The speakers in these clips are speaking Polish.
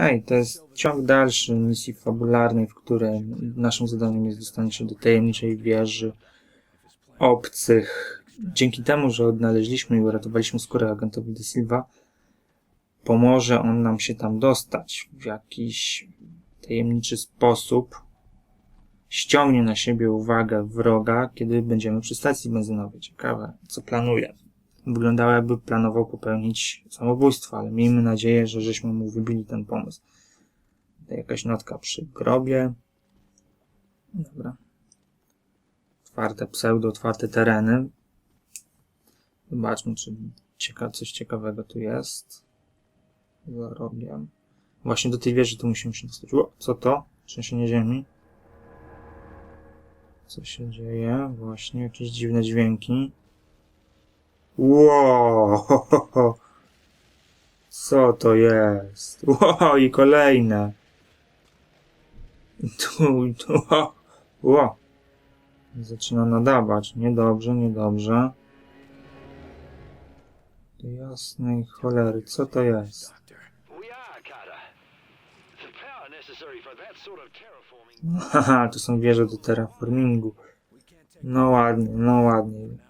Hej, to jest ciąg dalszy misji fabularnej, w której naszym zadaniem jest dostanie się do tajemniczej wieży obcych. Dzięki temu, że odnaleźliśmy i uratowaliśmy skórę agentowi De Silva, pomoże on nam się tam dostać w jakiś tajemniczy sposób. Ściągnie na siebie uwagę wroga, kiedy będziemy przy stacji benzynowej. Ciekawe, co planuje. Wyglądało jakby planował popełnić samobójstwo, ale miejmy nadzieję, że żeśmy mu wybili ten pomysł. Tutaj jakaś notka przy grobie. Dobra. Otwarte pseudo, otwarte tereny. Zobaczmy, czy cieka coś ciekawego tu jest. Za rogiem. Właśnie do tej wieży tu musimy się dostać. O, co to? Trzęsienie ziemi. Co się dzieje? Właśnie jakieś dziwne dźwięki. Wow! Co to jest? Wow, i kolejne. Tu, tu. Wow. Zaczyna nadawać. Niedobrze, niedobrze. Do jasnej cholery, co to jest? Haha, to są wieże do terraformingu. No ładnie, no ładnie.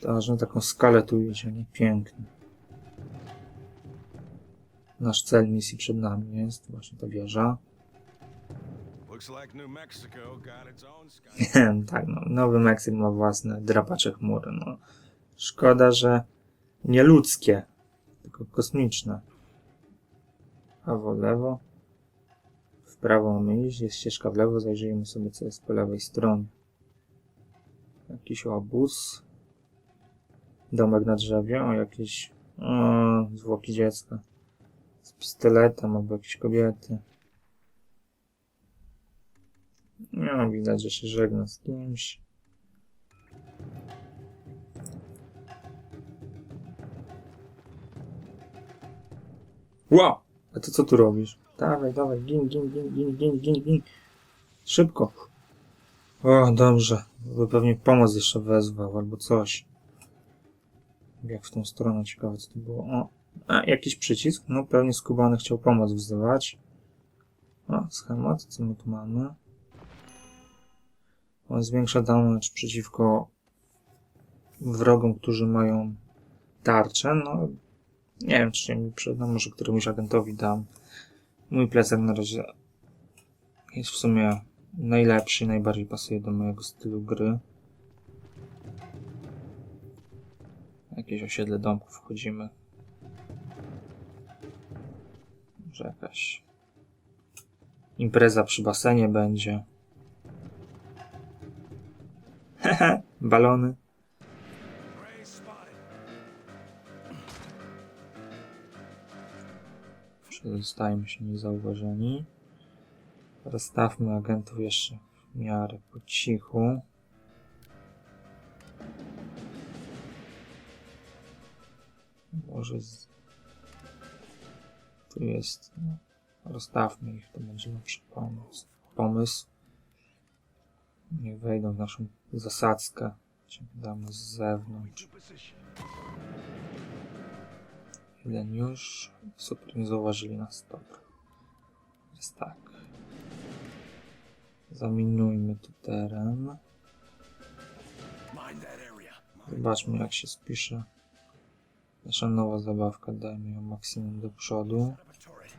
To aż na taką skalę tu idzie, nie? Pięknie. Nasz cel misji przed nami jest właśnie ta wieża. Tak, no, Nowy Meksyk ma własne drapacze chmury, no. Szkoda, że nie ludzkie, tylko kosmiczne. Prawo, lewo. W prawo mamy iść, jest ścieżka w lewo, zajrzyjmy sobie co jest po lewej stronie. Jakiś obóz. Domek na drzewie, o jakieś o, zwłoki dziecka. Z pistoletem albo jakieś kobiety. No, widać, że się żegna z kimś. Wow! A ty co tu robisz? Dawaj, dawaj, gin, gin, gin, gin, gin, gin, gin. Szybko. O, dobrze. By pewnie pomoc jeszcze wezwał, albo coś. Jak w tą stronę, ciekawe co to było. O, a, jakiś przycisk? No, pewnie skubany chciał pomoc wzywać. O, schemat, co my tu mamy? On zwiększa damage przeciwko wrogom, którzy mają tarczę. No, nie wiem, czy mi przyda, może któremuś agentowi dam. Mój plecak na razie jest w sumie najlepszy, najbardziej pasuje do mojego stylu gry. Jakieś osiedle domków wchodzimy. Może jakaś impreza przy basenie będzie. Hehe, balony. Przedostajemy się niezauważeni. Rozstawmy agentów jeszcze w miarę po cichu. Może z... Tu jest. No. Rozstawmy ich, to będzie lepszy pomysł. pomysł. Wejdą w naszą zasadzkę. Damy z zewnątrz. Jeden już. Super, nie zauważyli nas. Dobra. Jest tak. Zaminujmy tu teren. Zobaczmy jak się spisze. Nasza nowa zabawka. Dajmy ją maksimum do przodu. Turret.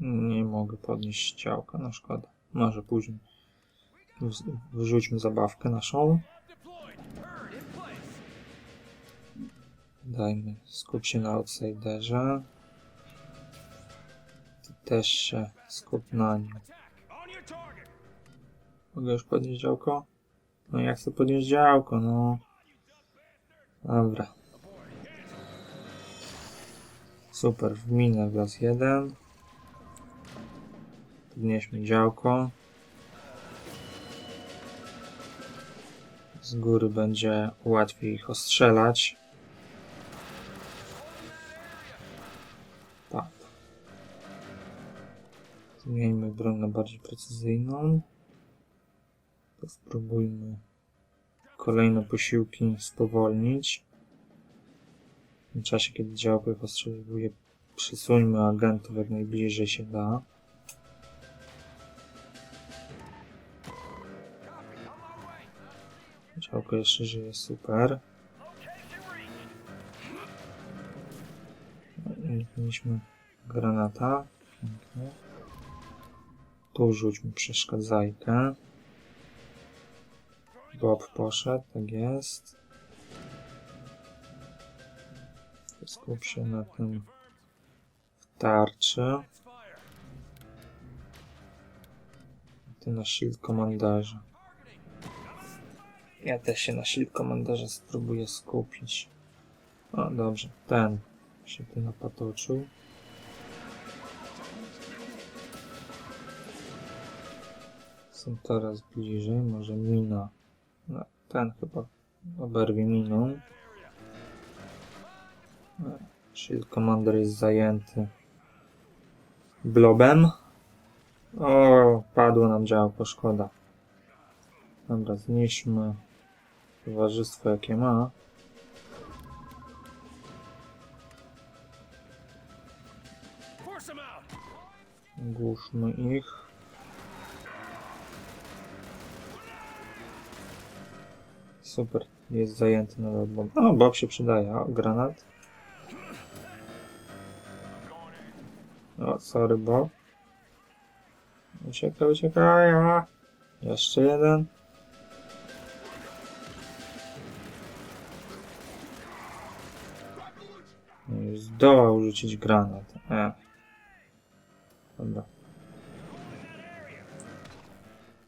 Nie mogę podnieść działka, no szkoda. Może później. Wyrzućmy zabawkę naszą. Dajmy, skup się na outsiderze. Ty też się skup na nim. Mogę już podnieść działko? No jak chcę podnieść działko, no. Dobra. Super, w minę wlazł jeden. Podnieśmy działko. Z góry będzie łatwiej ich ostrzelać. Tak. Zmieńmy broń na bardziej precyzyjną. To spróbujmy kolejne posiłki spowolnić. tym czasie, kiedy działko ich ostrzeliwuje, przesuńmy agentów jak najbliżej się da. Działko jeszcze żyje, super. Mieliśmy granata. Pięknie. Tu rzućmy przeszkadzajkę. Bob poszedł, tak jest. Skup się na tym w tarczy. Ty na shield komandarze. Ja też się na shield komandarze spróbuję skupić. O, dobrze. Ten się tu napatoczył. Są coraz bliżej. Może mina. No, ten chyba oberwie miną. No, Shield Commander jest zajęty blobem. O, padło nam działko, szkoda. Dobra, zniszczmy towarzystwo jakie ma. Ogłuszmy ich. Super, jest zajęty nawet Bob. O, Bob się przydaje. O, granat. O, sorry Bob. Uciekaj, uciekaj. A. Jeszcze jeden. Zdołał rzucić granat. E. Dobra.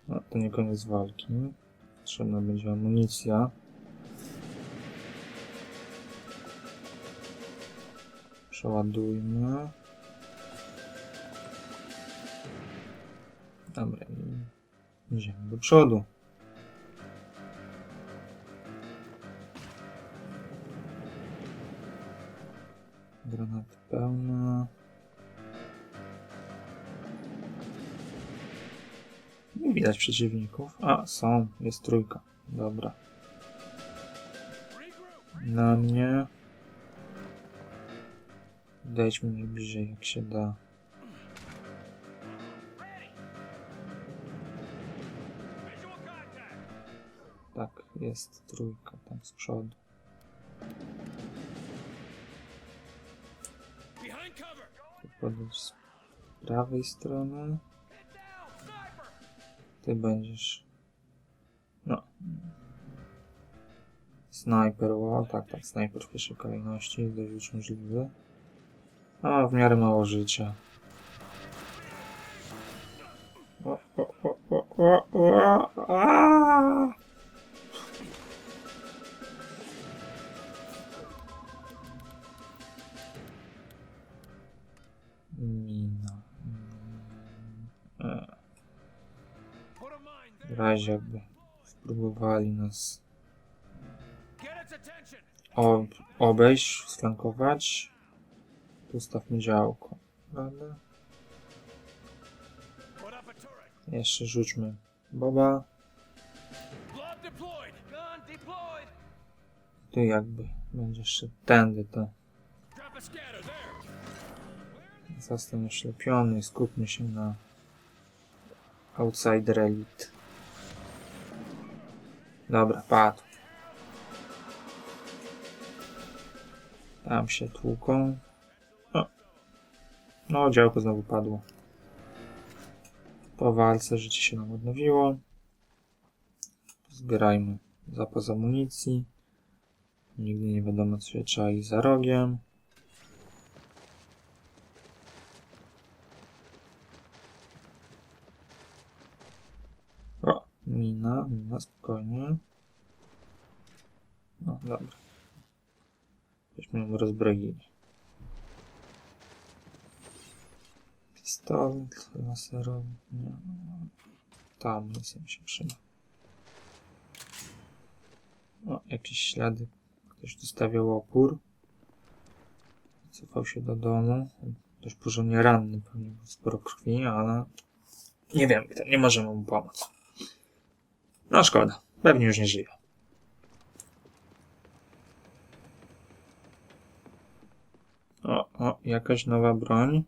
No, to nie koniec walki. Potrzebna będzie amunicja. Przeładujmy. Dobra, i idziemy do przodu. Widać przeciwników. A, są. Jest trójka. Dobra. Na mnie. Dejdźmy najbliżej jak się da. Tak, jest trójka tam z przodu. Podejść z prawej strony. Sniper! Ty będziesz. No. Snajper, o tak, tak, snajper w pierwszej kolejności, dość możliwy. A, w miarę mało życia. O, o, o, o, o, o, a! Razie jakby spróbowali nas Get its attention! o, obejść, sflankować. Tu stawmy działko. Prawda? Jeszcze rzućmy Boba. Tu jakby będzie szedł tędy, to zostań oślepiony. Skupmy się na Outsider Elite. Dobra, padł. Tam się tłuką. O. No, działko znowu padło. Po walce życie się nam odnowiło. Zbierajmy zapas amunicji. Nigdy nie wiadomo, co się czai za rogiem. O, mina, spokojnie. No, dobra. Byśmy ją rozbroili. Pistolet laserowy. Nie. Tam nic się przyda. O, jakieś ślady. Ktoś tu stawiał opór. Cofał się do domu. Dość porządnie ranny, pewnie sporo krwi, ale nie wiem, nie możemy mu pomóc. No szkoda, pewnie już nie żyje. O, jakaś nowa broń.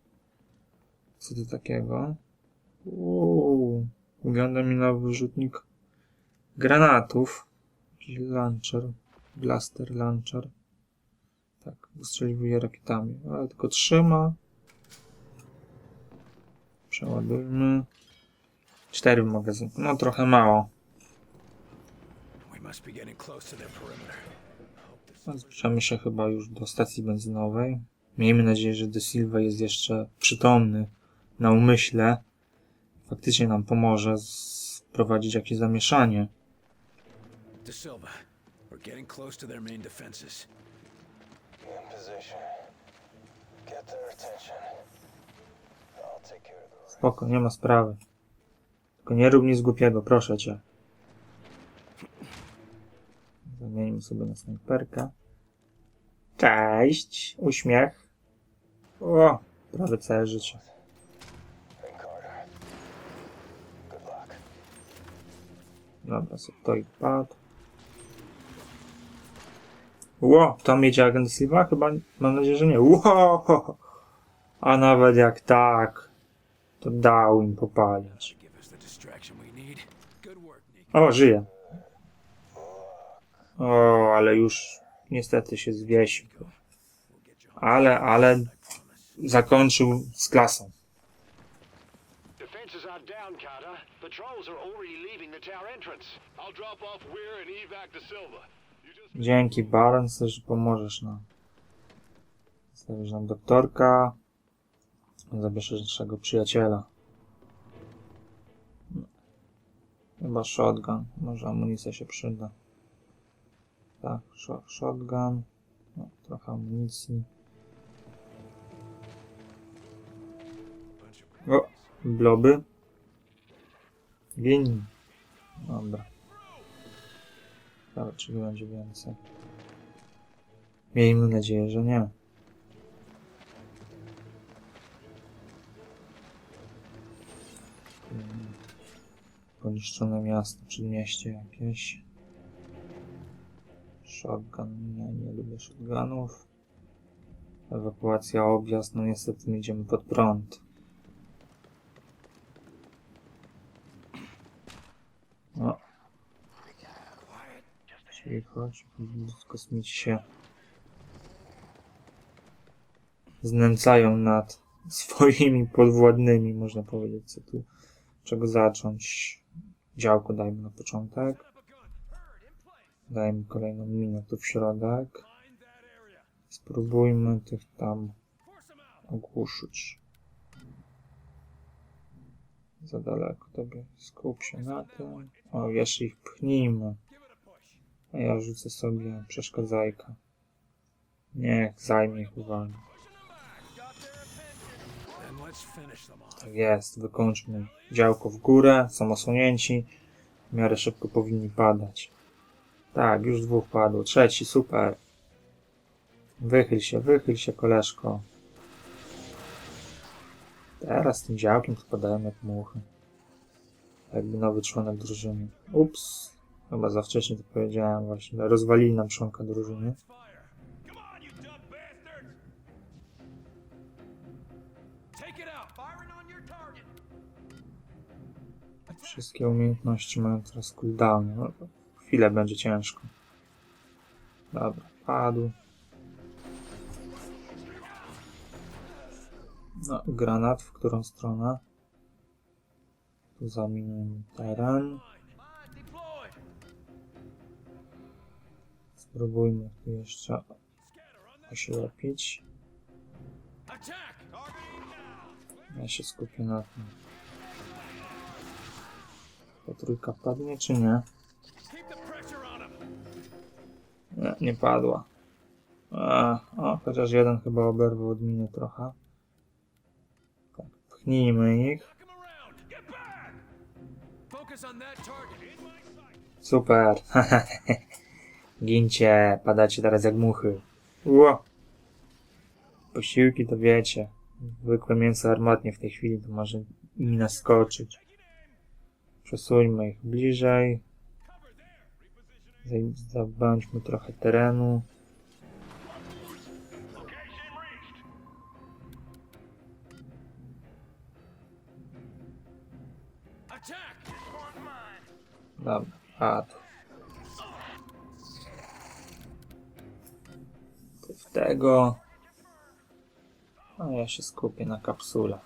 Co to takiego? Uuu, wygląda mi na wyrzutnik granatów. Launcher. Blaster launcher. Tak, wystrzeliwuje rakietami. Ale tylko trzyma. Przeładujmy. Cztery w magazynku. No trochę mało. We must be getting close to their perimeter. No, Zbliżamy się chyba już do stacji benzynowej. Miejmy nadzieję, że De Silva jest jeszcze przytomny na umyśle. Faktycznie nam pomoże wprowadzić jakieś zamieszanie. De Silva, we're getting close to their main defenses. In position. Get their attention. I'll take care of the. Spoko, nie ma sprawy. Tylko nie rób nic głupiego, proszę cię. Zamieńmy sobie na snajperkę. Cześć, uśmiech. O, prawie całe życie. Dobra, sobie to i padł. Ło, tam jedzie agent Silva? Chyba, mam nadzieję, że nie. Ło, a nawet jak tak, to dał im popalić. Give us the distraction we need. Good work, Nick. O, żyje. O, ale już niestety się zwiesił. Ale, ale zakończył z klasą. Defenses are down, Carter. Patrols are already leaving the tower entrance. I'll drop off Weir and evac to Silva. You just Dzięki, Barnes, że pomożesz nam. Stawisz nam doktorka. Zabierzesz naszego przyjaciela. Chyba shotgun. Może amunicja się przyda. Tak, sho- shotgun. No, trochę amunicji. O, bloby. Wień. Dobra. Ciekawe, czy będzie więcej. Miejmy nadzieję, że nie. Poniszczone miasto, przedmieście jakieś. Shotgun, nie, nie lubię shotgunów. Ewakuacja, objazd, no niestety my idziemy pod prąd. O. Cicho, cicho, kosmici się znęcają nad swoimi podwładnymi, można powiedzieć, co tu, czego zacząć. Działko dajmy na początek. Dajmy kolejną minę tu w środek. Spróbujmy tych tam ogłuszyć. Za daleko tobie. Skup się na tym. O, jeszcze ich pchnijmy. A ja rzucę sobie przeszkadzajka. Niech zajmie ich uwagę. Tak jest, wykończmy działko w górę, są osłonięci. W miarę szybko powinni padać. Tak, już dwóch padło. Trzeci, super. Wychyl się, wychyl się, koleżko. Teraz tym działkiem to padają jak muchy. Jakby nowy członek drużyny. Ups. Chyba za wcześnie to powiedziałem właśnie. Rozwalili nam członka drużyny. Wszystkie umiejętności mają teraz cooldown. Chwilę będzie ciężko. Dobra, padł. No, granat w którą stronę? Tu zaminujemy teren. Spróbujmy tu jeszcze oślepić. Ja się skupię na tym. Ta trójka padnie czy nie? Nie, nie padła. A, o, chociaż jeden chyba oberwał od miny trochę. Tak, pchnijmy ich. Super. Gincie, padacie teraz jak muchy. Ło. Posiłki to wiecie. Zwykłe mięso armatnie w tej chwili to może im naskoczyć. Przesuńmy ich bliżej. Zabądźmy trochę terenu. Dobra, padł. W tego... No ja się skupię na kapsule.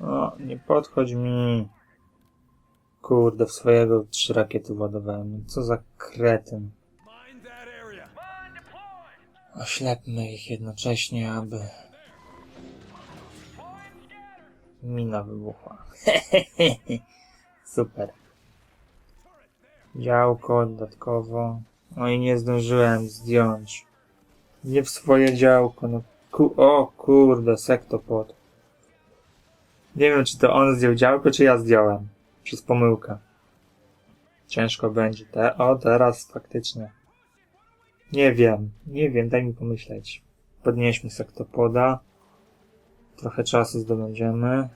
O, nie podchodź mi. Kurde, w swojego trzy rakiety ładowałem. Co za kretyn. Oślepmy ich jednocześnie, aby mina wybuchła. Super. Działko dodatkowo. No i nie zdążyłem zdjąć. Nie w swoje działko. No ku o kurde, sektopod. Nie wiem, czy to on zdjął działko, czy ja zdjąłem. Przez pomyłkę. Ciężko będzie. Te o, teraz faktycznie. Nie wiem, nie wiem, daj mi pomyśleć. Podnieśmy sektopoda. Trochę czasu zdobędziemy.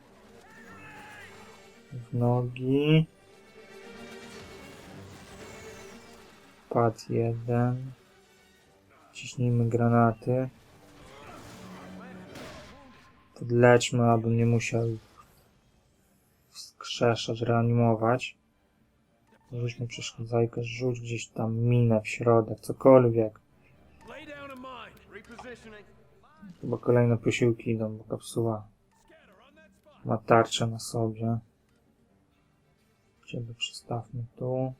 W nogi. Pad jeden. Ciśnijmy granaty. Podleczmy, abym nie musiał wskrzeszać, reanimować. Rzućmy przeszkadzajkę, rzuć gdzieś tam minę w środek, cokolwiek. Chyba kolejne posiłki idą, bo kapsuła ma tarczę na sobie. Ciebie przystawmy tu.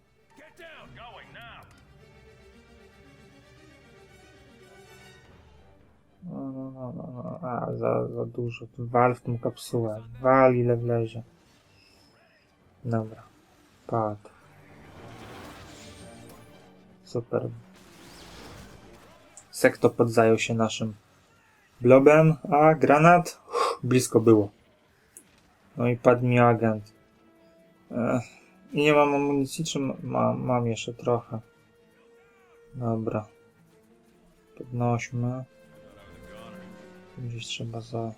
No, no, no, no, no. A, za, za dużo. Wal w tą kapsułę. Wal ile wlezie. Dobra. Padł. Super. Sektopod zajął się naszym blobem, a granat Uff, blisko było. No i padł mi agent. Ech, I nie mam amunicji, czy ma- mam? Mam jeszcze trochę. Dobra. Podnośmy. Gdzieś trzeba za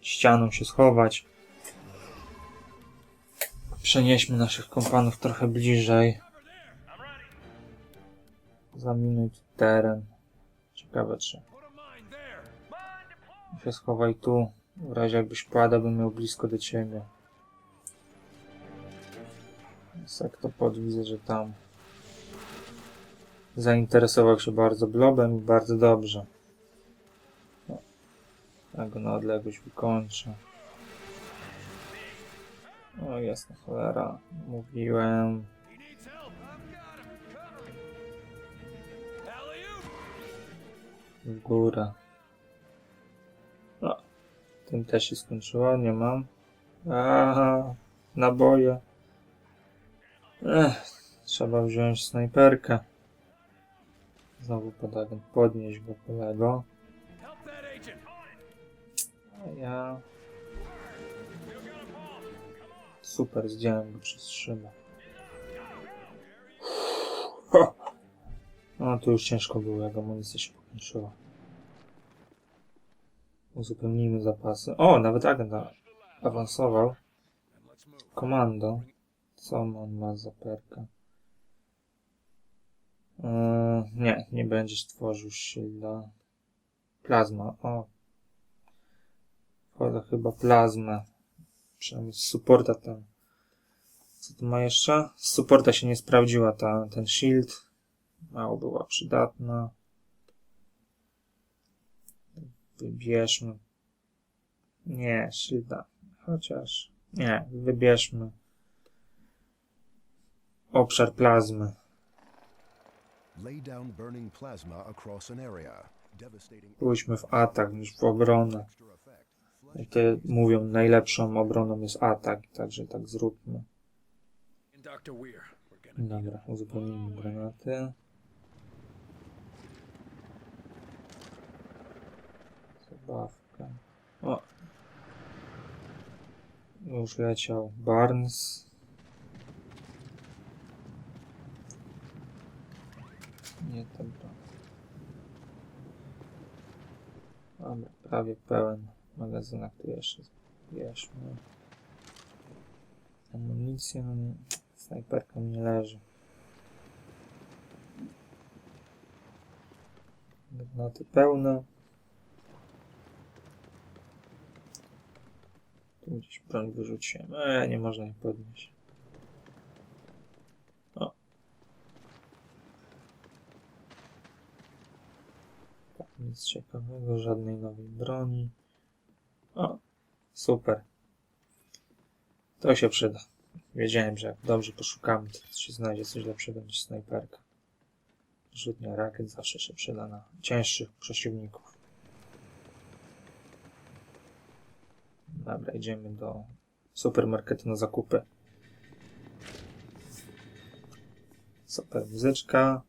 ścianą się schować. Przenieśmy naszych kompanów trochę bliżej. Zaminuj teren. Ciekawe czy się schowaj tu. W razie jakbyś padał, bym miał blisko do ciebie. Sektopod widzę, że tam zainteresował się bardzo blobem i bardzo dobrze. O, Ja go na odległość wykończę. O, jasna cholera. Mówiłem. W górę. No, tym też się skończyło, nie mam. Aha, naboje. Ech, trzeba wziąć snajperkę. Znowu podagę podnieść go kolego. A ja... Super, zdjąłem go przez szybę. No to już ciężko było, jak amunicja się pokończyła. Uzupełnijmy zapasy. O, nawet agent awansował. Komando. Co on ma za perkę? Yy, nie, nie będziesz tworzył shielda. Plazma, o. Wchodzę chyba plazmę. Przynajmniej z supporta tam. Co tu ma jeszcze? Z supporta się nie sprawdziła ta, ten shield. Mało była przydatna. Wybierzmy. Nie, shielda. Chociaż. Nie, wybierzmy. Obszar plazmy. Pójdźmy w atak niż w obronę. Te mówią, najlepszą obroną jest atak, także tak zróbmy. Dobra, uzupełnijmy granaty. Zabawka. O! Już leciał Barnes. Nie dobra. Dobra, prawie pełen magazynek tu jeszcze zbierzmy. Amunicja, no nie, snajperka mi leży. Granaty pełne. Tu gdzieś broń wyrzuciłem. Eee, nie można jej podnieść. O. Tak, nic ciekawego, żadnej nowej broni. O, super. To się przyda. Wiedziałem, że jak dobrze poszukamy, to się znajdzie coś lepszego niż snajperka. Rzutnia rakiet zawsze się przyda na cięższych przeciwników. Dobra, idziemy do supermarketu na zakupy. Super muzyczka.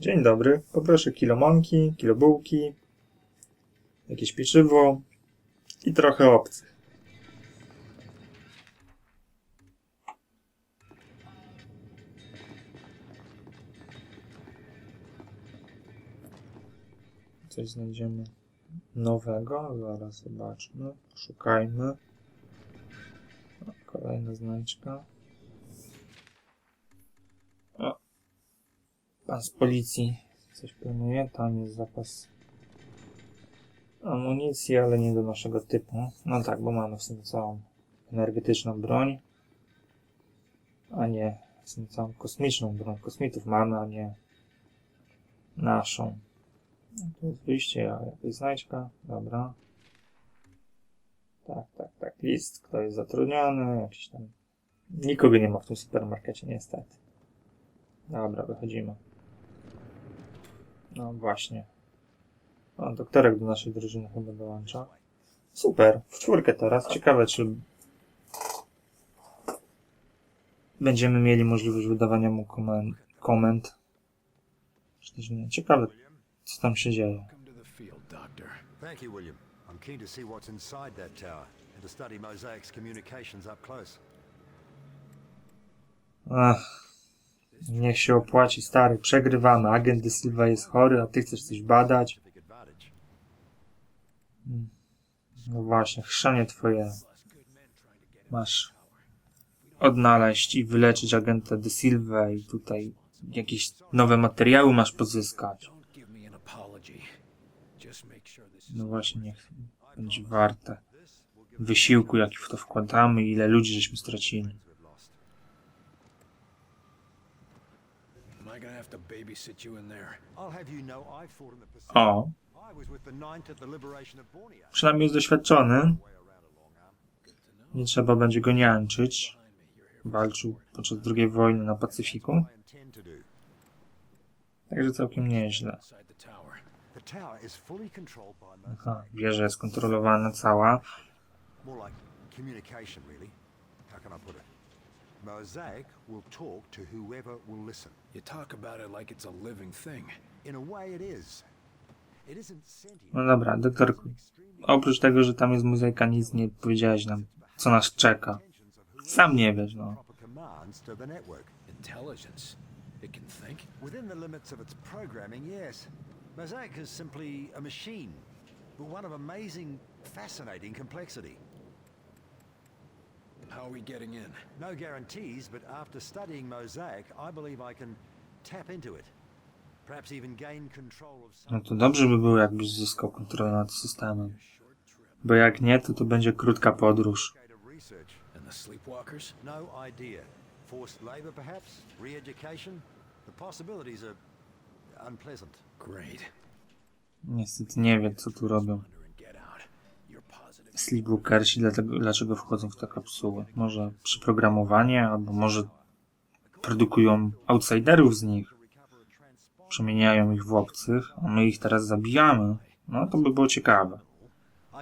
Dzień dobry. Poproszę kilo mąki, kilo bułki, jakieś pieczywo i trochę obcych. Coś znajdziemy nowego. Zaraz zobaczmy. Szukajmy. O, kolejna znajdźka. O. Pan z policji coś planuje. Tam jest zapas amunicji, ale nie do naszego typu. No tak, bo mamy w sumie całą energetyczną broń, a nie w sumie całą kosmiczną broń. Kosmitów mamy, a nie naszą. No, tu jest wyjście, a jakaś znajdźka. Dobra. Tak, tak, tak. List, kto jest zatrudniony, jakiś tam. Nikogo nie ma w tym supermarkecie, niestety. Dobra, wychodzimy. No właśnie. O, doktorek do naszej drużyny chyba dołącza. Super, w czwórkę teraz. Ciekawe, czy będziemy mieli możliwość wydawania mu komen- komend. Nie? Ciekawe, co tam się dzieje. Thank you, William. I'm keen to see what's inside that tower and to study Mosaic's communications up close. Ach, niech się opłaci, stary. Przegrywamy. Agent De Silva jest chory, a ty chcesz coś badać. No właśnie, chrzanie twoje. Masz odnaleźć i wyleczyć agenta De Silva i tutaj jakieś nowe materiały masz pozyskać. No właśnie, niech będzie warte wysiłku, jaki w to wkładamy i ile ludzi żeśmy stracili. O, I was with the 9th at the liberation of Borneo. przynajmniej jest doświadczony. Nie trzeba będzie go niańczyć. Walczył podczas II wojny na Pacyfiku. Także całkiem nieźle. Aha, wieża jest kontrolowana cała. Mosaic will talk to whoever will listen. You talk about it like it's a living thing. In a way, it is. No dobra, doktorku. Oprócz tego, że tam jest muzyka, nic nie powiedziałeś nam, co nas czeka. Sam nie wiesz, no. Intelligence. It can think. Within the limits of its programming, yes. Mosaic is simply a machine, but one of amazing, fascinating complexity. How are we getting in? No guarantees, but after studying Mosaic, I believe I can tap into it. No to dobrze by było, jakbyś zyskał kontrolę nad systemem. Bo jak nie, to to będzie krótka podróż. No idea. Forced labor, perhaps? Re-education? The possibilities are unpleasant. Great. Niestety nie wie, co tu robią. Sleepwalkersi, dlatego, dlaczego wchodzą w te kapsuły. Może przyprogramowanie, albo może produkują outsiderów z nich. Przemieniają ich w obcych, a my ich teraz zabijamy. No to by było ciekawe.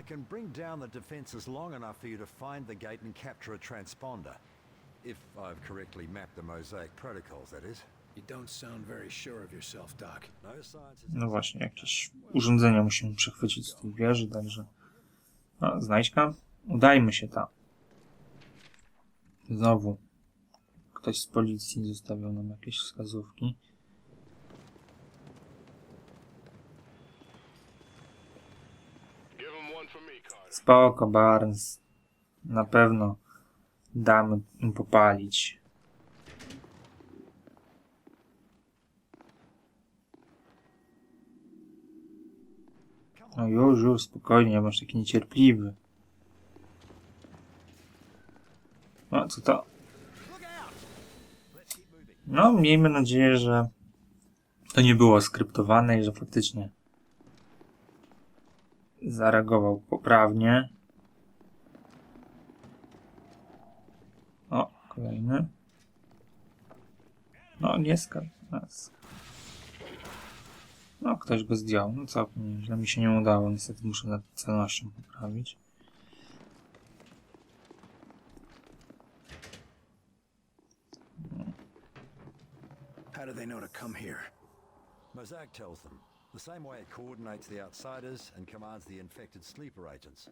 I can bring down the defenses long enough for you to find the gate and capture a transponder. If I've correctly mapped the Mosaic protocols, that is. You don't sound very sure of yourself, Doc. No science is No właśnie, jakieś urządzenia musimy przechwycić z tej wieży, także... No, znajdźka. Udajmy się tam. Znowu. Ktoś z policji zostawiał nam jakieś wskazówki. Give him one for me, Carter. Spoko, Barnes. Na pewno damy im popalić. No już, już, spokojnie, nie bądź taki niecierpliwy. co to? No, miejmy nadzieję, że to nie było skryptowane i że faktycznie zareagował poprawnie. O, kolejny. No, nie skarb. No, ktoś go zdjął. No całkiem nieźle. Mi się nie udało. Niestety muszę nad celnością poprawić. How do they know to come here? Mosaic tells them. The same way it coordinates the outsiders and commands the infected sleeper agents.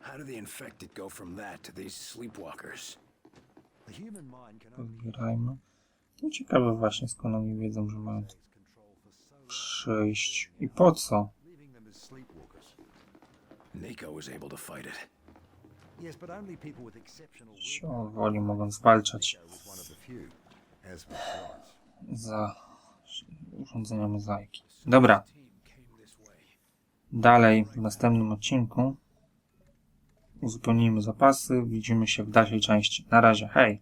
How do the infected go from that to these sleepwalkers? The human mind can only Pozbierajmy. No ciekawe właśnie skąd oni wiedzą, że mają tu takes control for so long, przyjść. I po co? leaving them as sleepwalkers. Nico was able to fight it. Yes, but only people with exceptional Siłą woli mogą zwalczać Nico was one of the few, as was Florence. za urządzenia mozaiki. Dobra. Dalej w następnym odcinku uzupełnimy zapasy. Widzimy się w dalszej części. Na razie, hej!